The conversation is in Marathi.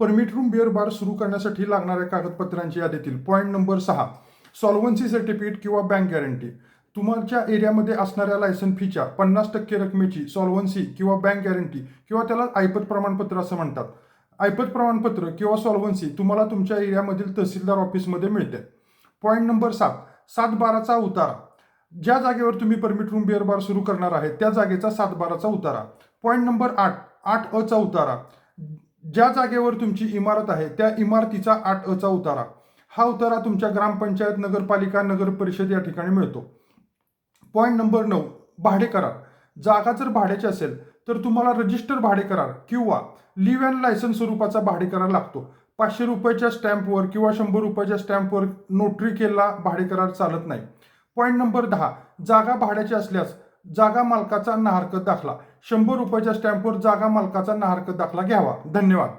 परमिट रूम बिअर बार सुरू करण्यासाठी लागणाऱ्या कागदपत्रांची यादीतील पॉईंट नंबर सहा सॉल्वन्सी सर्टिफिकेट किंवा बँक गॅरंटी तुमच्या एरियामध्ये असणाऱ्या लायसन फीच्या पन्नास टक्के रकमेची सॉल्वन्सी किंवा बँक गॅरंटी किंवा त्याला ऐपत प्रमाणपत्र असं म्हणतात. ऐपत प्रमाणपत्र किंवा सॉल्वन्सी तुम्हाला तुमच्या एरियामधील तहसीलदार ऑफिसमध्ये मिळते. पॉईंट नंबर सात सात बाराचा उतारा. ज्या जागेवर तुम्ही परमिट रूम बिअर बार सुरू करणार आहे त्या जागेचा सात बाराचा उतारा. पॉईंट नंबर आठ आठ अचा उतारा. ज्या जागेवर तुमची इमारत आहे त्या इमारतीचा आठ अचा उतारा. हा उतारा तुमच्या ग्रामपंचायत नगरपालिका नगर परिषद या ठिकाणी मिळतो. पॉईंट नंबर नऊ भाडे करार. जागा जर भाड्याची असेल तर तुम्हाला रजिस्टर भाडे करार किंवा लिव्ह अँड लायसन्स स्वरूपाचा भाडे करार लागतो. पाचशे रुपयाच्या स्टॅम्पवर किंवा शंभर रुपयाच्या स्टॅम्पवर नोटरी केला भाडे करार चालत नाही. पॉईंट नंबर दहा जागा भाड्याची असल्यास जागा मालकाचा नाहरकत दाखला. शंभर रुपयाच्या स्टॅम्पवर जागा मालकाचा नाहरकत दाखला घ्यावा. धन्यवाद.